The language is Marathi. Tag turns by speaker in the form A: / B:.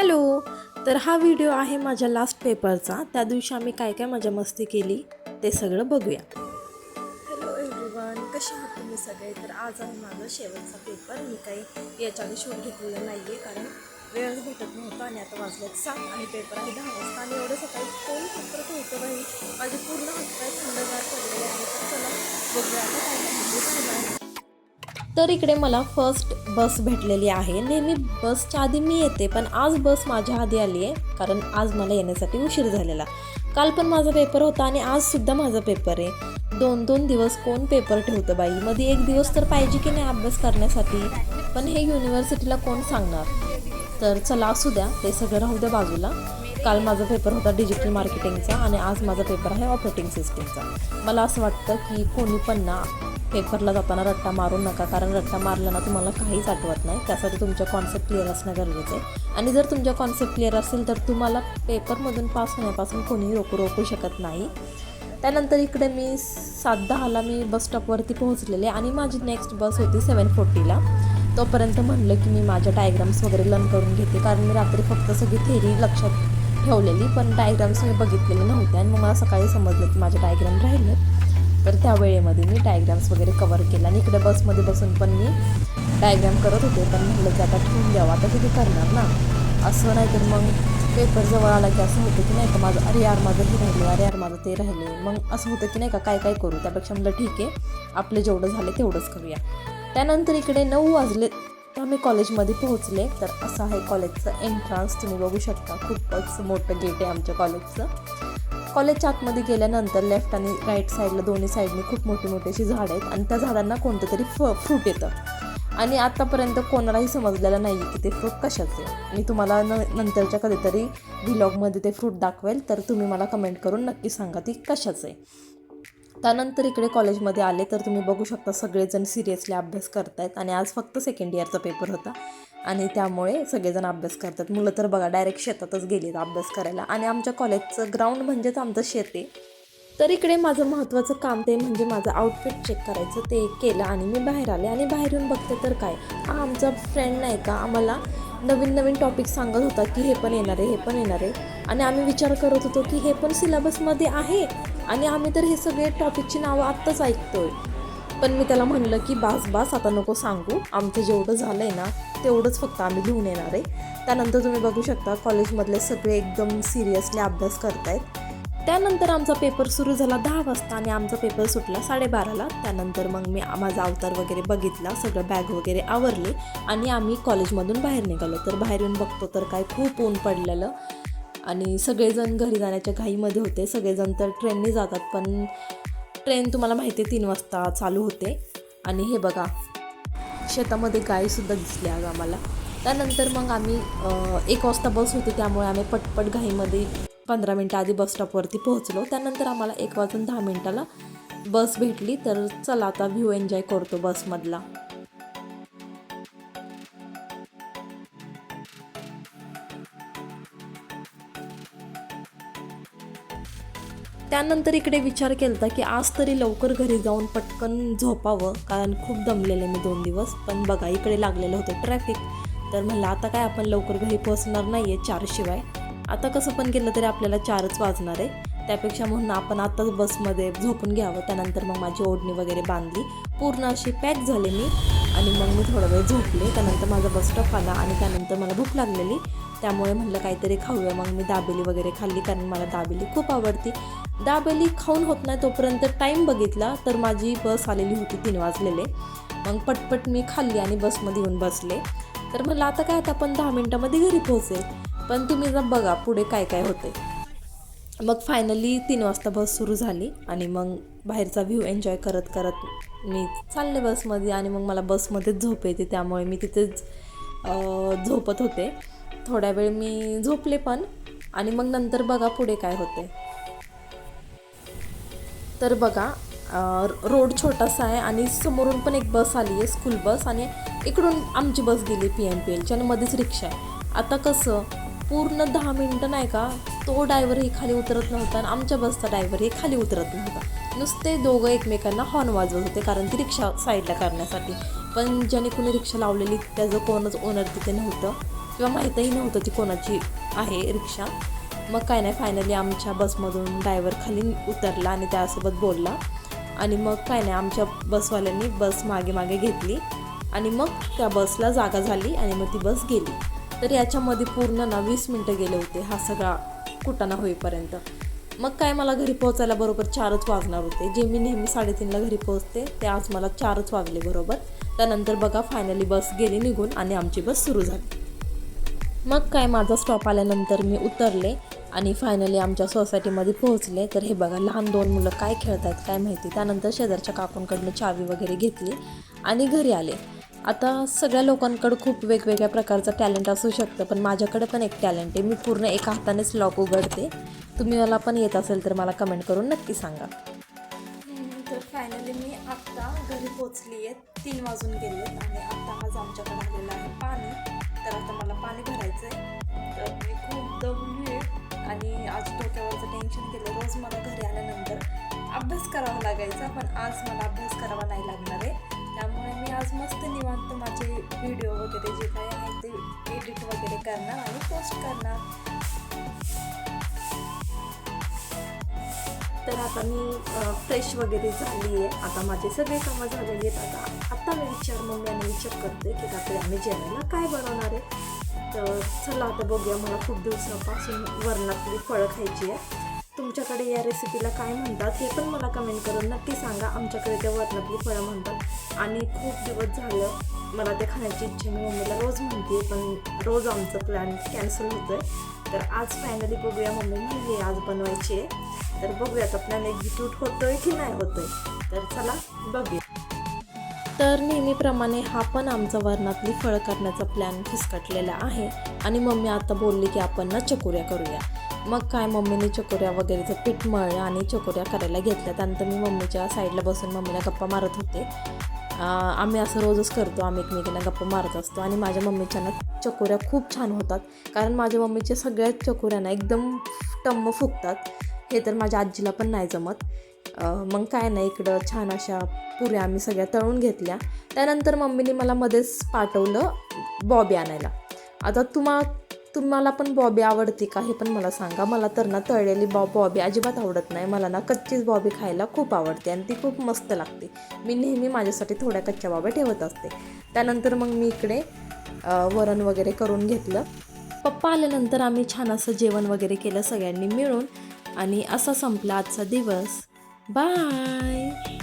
A: हॅलो. तर हा व्हिडिओ आहे माझ्या लास्ट पेपरचा त्या दिवशी आम्ही काय काय मजा मस्ती केली ते सगळं बघूया. हॅलो एव्हरीवन कसे आहात तुम्ही सगळे? तर आज आहे माझा शेवटचा पेपर मी काही याच्याने शोध घेतलेला नाही आहे कारण वेळच भेटत नव्हता आणि आता वाजलेत सात आणि पेपर आहे दहा वाजता आणि एवढं सकाळी कोण पेपर होतं नाही माझे पूर्ण हातपाय थंडगार पडलेले आहे तर चला बघूया आता काय काय होते काय तर इकडे मला फर्स्ट बस भेटलेली आहे. नेहमी बसच्या आधी मी येते पण आज बस माझ्या आधी आली आहे कारण आज मला येण्यासाठी उशीर झालेला. काल पण माझा पेपर होता आणि आज सुद्धा माझा पेपर आहे. दोन दोन दिवस कोण पेपर ठेवतं बाई? मध्ये एक दिवस तर पाहिजे की नाही अभ्यास करण्यासाठी? पण हे युनिव्हर्सिटीला कोण सांगणार? तर चला असू द्या ते सगळं राहू द्या बाजूला. काल माझा पेपर होता डिजिटल मार्केटिंगचा आणि आज माझा पेपर आहे ऑपरेटिंग सिस्टीमचा मला असं वाटतं की कोणी पण ना पेपरला जाताना रट्टा मारू नका कारण रट्टा मारला ना तुम्हाला काहीच आठवत नाही. त्यासाठी तुमच्या कॉन्सेप्ट क्लिअर असणं गरजेचं आहे. आणि जर तुमच्या कॉन्सेप्ट क्लिअर असेल तर तुम्हाला पेपरमधून पास होण्यापासून कोणीही रोखू रोखू शकत नाही. त्यानंतर इकडे मी सात दहाला मी बस स्टॉपवरती पोहोचलेले आणि माझी नेक्स्ट बस होती सेवन फोर्टीला तोपर्यंत म्हणलं की मी माझ्या डायग्राम्स वगैरे लर्न करून घेते. कारण मी रात्री फक्त सगळी थेरी लक्षात ठेवलेली पण डायग्राम्स मी बघितलेले नव्हते आणि मग मला सकाळी समजलं की माझे डायग्राम राहिले. तर त्या वेळेमध्ये मी डायग्राम्स वगैरे कवर केला. आणि इकडे बसमध्ये बसून पण मी डायग्राम करत होते. पण म्हटलं की आता ठेवून द्यावं. आता किती करणार ना? असं नाही तर मग पेपर जवळ आला की असं होतं की नाही का माझं अरे यार माझं हे राहिलं. अरे यार माझं ते राहिलं. मग असं होतं की नाही का काय काय करू? त्यापेक्षा म्हटलं ठीक आहे. आपलं जेवढं झालं तेवढंच करूया. त्यानंतर इकडे नऊ वाजले. तर कॉलेजमध्ये पोहोचले. तर असं आहे कॉलेजचं एंट्रान्स तुम्ही बघू शकता खूपच मोठं गेट आहे आमच्या कॉलेजचं. कॉलेजच्या आतमध्ये गेल्यानंतर लेफ्ट आणि राईट साईडला दोन्ही साईडने खूप मोठी मोठी अशी झाडं आहेत. आणि त्या झाडांना कोणतं तरी फ फ्रूट येतं. आणि आत्तापर्यंत कोणालाही समजलेलं नाही की ते फ्रूट कशाचे. मी तुम्हाला न नंतरच्या कधीतरी व्हिलॉगमध्ये ते फ्रूट दाखवेल. तर तुम्ही मला कमेंट करून नक्की सांगा ती कशाचं. आहे त्यानंतर इकडे कॉलेजमध्ये आले तर तुम्ही बघू शकता सगळेजण सिरियसली अभ्यास करतायत आणि आज फक्त सेकंड इयरचा पेपर होता. आणि त्यामुळे सगळेजण अभ्यास करतात. मुलं तर बघा डायरेक्ट शेतातच गेलीत अभ्यास करायला. आणि आमच्या कॉलेजचं ग्राउंड म्हणजेच आमचं शेत आहे. तर इकडे माझं महत्त्वाचं काम ते म्हणजे माझं आउटफिट चेक करायचं ते केलं आणि मी बाहेर आले. आणि बाहेर येऊन बघते तर काय? हा आमचा फ्रेंड नाही का? आम्हाला नवीन नवीन टॉपिक सांगत होता की हे पण येणार आहे हे पण येणार आहे. आणि आम्ही विचार करत होतो की हे पण सिलेबसमध्ये आहे? आणि आम्ही तर हे सगळे टॉपिकची नावं आत्ताच ऐकतोय. पण मी त्याला म्हणलं की बास बास आता नको सांगू. आमचं जेवढं झालं आहे ना तेवढंच फक्त आम्ही लिहून येणार आहे. त्यानंतर तुम्ही बघू शकता कॉलेजमधले सगळे एकदम सिरियसली अभ्यास करतायत. त्यानंतर आमचा पेपर सुरू झाला दहा वाजता आणि आमचा पेपर सुटला साडेबाराला. त्यानंतर मग मी माझा अवतार वगैरे बघितला सगळं बॅग वगैरे आवरले आणि आम्ही कॉलेजमधून बाहेर निघालो. तर बाहेर येऊन बघतो तर काय खूप ऊन पडलेलं. आणि सगळेजण घरी जाण्याच्या घाईमध्ये होते. सगळेजण तर ट्रेनने जातात पण ट्रेन तुम्हाला माहिती आहे तीन वाजता चालू होते. आणि हे बघा शेतामध्ये गायसुद्धा दिसली आज आम्हाला. त्यानंतर मग आम्ही एक वाजता बस होती त्यामुळे आम्ही पटपट घाईमध्ये पंधरा मिनटं आधी बस स्टॉपवरती पोहोचलो. त्यानंतर आम्हाला एक वाजून दहा मिनटाला बस भेटली तर चला आता व्ह्यू एन्जॉय करतो बसमधला. त्यानंतर इकडे विचार केला की आज तरी लवकर घरी जाऊन पटकन झोपावं कारण खूप दमलेले मी दोन दिवस. पण बघा इकडे लागलेलं होतं ट्रॅफिक तर म्हणलं आता काय आपण लवकर घरी पोहोचणार नाही आहे चारशिवाय आता कसं पण केलं तरी आपल्याला चारच वाजणार आहे. त्यापेक्षा म्हणून आपण आताच बसमध्ये झोपून घ्यावं. त्यानंतर मग माझी ओढणी वगैरे बांधली. पूर्ण अशी पॅक झाले मी. आणि मग मी थोडा वेळ झोपले. त्यानंतर माझा बस स्टॉप आला आणि त्यानंतर मला भूक लागलेली. त्यामुळे म्हणलं काहीतरी खाऊया. मग मी दाबेली वगैरे खाल्ली कारण मला दाबेली खूप आवडती. दाबेली खाऊन होत नाही तोपर्यंत टाईम बघितला तर माझी बस आलेली होती तीन वाजलेले. मग पटपट मी खाल्ली आणि बसमध्ये येऊन बसले. तर मला आता काय आता आपण दहा मिनटामध्ये घरी पोहोचेल. पण तुम्ही जर बघा पुढे काय काय होते. मग फायनली तीन वाजता बस सुरू झाली आणि मग बाहेरचा व्ह्यू एन्जॉय करत करत मी चालले बसमध्ये आणि मग मला बसमध्येच झोप येते. त्यामुळे मी तिथेच झोपत होते. थोड्या वेळ मी झोपले पण आणि मग नंतर बघा पुढे काय होते. तर बघा रोड छोटासा आहे आणि समोरून पण एक बस आली आहे स्कूल बस आणि इकडून आमची बस गेली पी एम पी एलची आणि मध्येच रिक्षा आहे. आता कसं पूर्ण दहा मिनटं नाही का तो डायव्हरही खाली उतरत नव्हता आणि आमच्या बसचा डायव्हरही खाली उतरत नव्हता. नुसते दोघं एकमेकांना हॉर्न वाजवत होते कारण ती रिक्षा साईडला करण्यासाठी. पण ज्याने कोणी रिक्षा लावलेली त्याचं कोणच ओनर तिथे नव्हतं. किंवा माहीतही नव्हतं ती कोणाची आहे रिक्षा. मग काय नाही फायनली आमच्या बसमधून ड्रायव्हर खाली उतरला आणि त्यासोबत बोलला. आणि मग काय नाही आमच्या बसवाल्यांनी बस मागे मागे घेतली. आणि मग त्या बसला जागा झाली आणि मग ती बस गेली. तर याच्यामध्ये पूर्ण ना वीस मिनटं गेले होते हा सगळा कुटाणा होईपर्यंत. मग काय मला घरी पोहोचायला बरोबर चारच वाजणार होते. जे मी नेहमी साडेतीनला घरी पोहोचते ते आज मला चारच वाजले बरोबर. त्यानंतर बघा फायनली बस गेली निघून आणि आमची बस सुरू झाली. मग काय माझा स्टॉप आल्यानंतर मी उतरले. आणि फायनली आमच्या सोसायटीमध्ये पोहोचले. तर हे बघा लहान दोन मुलं काय खेळत आहेत काय माहिती? त्यानंतर शेजारच्या काकूंकडनं चावी वगैरे घेतली आणि घरी आले. आता सगळ्या लोकांकडं खूप वेगवेगळ्या प्रकारचं टॅलेंट असू शकतं पण माझ्याकडे पण एक टॅलेंट आहे. मी पूर्ण एका हातानेच लॉक उघडते. तुम्ही मला पण येत असेल तर मला कमेंट करून नक्की सांगा. तर फायनली मी आत्ता घरी पोचली आहे तीन वाजून गेले आणि आत्ता आज आमच्याकडे आलेलं आहे पाणी. तर आता मला पाणी भरायचं आहे तर मी खूप दम आज डोक्यावरचं टेन्शन गेलं रोज मला घरी आल्यानंतर अभ्यास करावा लागायचा पण आज मला अभ्यास करावा नाही लागणार आहे. त्यामुळे मी आज मस्त निवांत माझे व्हिडिओ वगैरे जे काही आहे ते एडिट वगैरे करणार आणि पोस्ट करणार. तर आता मी फ्रेश वगैरे झाली आहे. आता माझे सगळे कामं झालेली आहेत. आता आता मी विचार मम्मीने विचार करते की रात्री आम्ही जेवायला काय बनवणार आहे. तर चला आता बघूया मला खूप दिवसापासून वरणातली फळं खायची आहे. तुमच्याकडे या रेसिपीला काय म्हणतात हे पण मला कमेंट करून नक्की सांगा. आमच्याकडे त्या वरणातली फळं म्हणतात. आणि खूप दिवस झालं मला ते खाण्याची इच्छा मी मम्मीला रोज म्हणते पण रोज आमचं प्लॅन कॅन्सल होतोय. तर आज फायनली बघूया मम्मी म्हणली आज बनवायची आहे. तर बघूया आता प्लॅन एक्झिक्यूट होतोय की नाही होतोय. तर चला बघूया. तर नेहमीप्रमाणे हा पण आमचा वरणातली फळं करण्याचा प्लॅन फिसकटलेला आहे. आणि मम्मी आता बोलली की आपण ना चकोऱ्या करूया. मग काय मम्मीने चकोऱ्या वगैरेचं पीठ मळलं आणि चकोऱ्या करायला घेतल्या त्यानंतर मी मम्मीच्या साईडला बसून मम्मीला गप्पा मारत होते. आम्ही असं रोजच करतो. आम्ही एकमेकींना गप्पा मारत असतो. आणि माझ्या मम्मीच्या ना चकोऱ्या खूप छान होतात. कारण माझ्या मम्मीच्या सगळ्याच चकोऱ्या ना एकदम टम्म फुगतात हे तर माझ्या आजीला पण नाही जमत. मग काय नाही इकडं छान अशा पुऱ्या आम्ही सगळ्या तळून घेतल्या. त्यानंतर मम्मीने मला मध्येच पाठवलं बॉबी आणायला. आता तुम्हा तुम्हाला पण बॉबी आवडते का हे पण मला सांगा. मला तर ना तळलेली बॉ बॉबी अजिबात आवडत नाही. मला ना कच्चीच बॉबी खायला खूप आवडते आणि ती खूप मस्त लागते. मी नेहमी माझ्यासाठी थोड्या कच्च्या बॉब्या ठेवत असते. त्यानंतर मग मी इकडे वरण वगैरे करून घेतलं. पप्पा आल्यानंतर आम्ही छान असं जेवण वगैरे केलं सगळ्यांनी मिळून आणि असा संपला आजचा दिवस. Bye.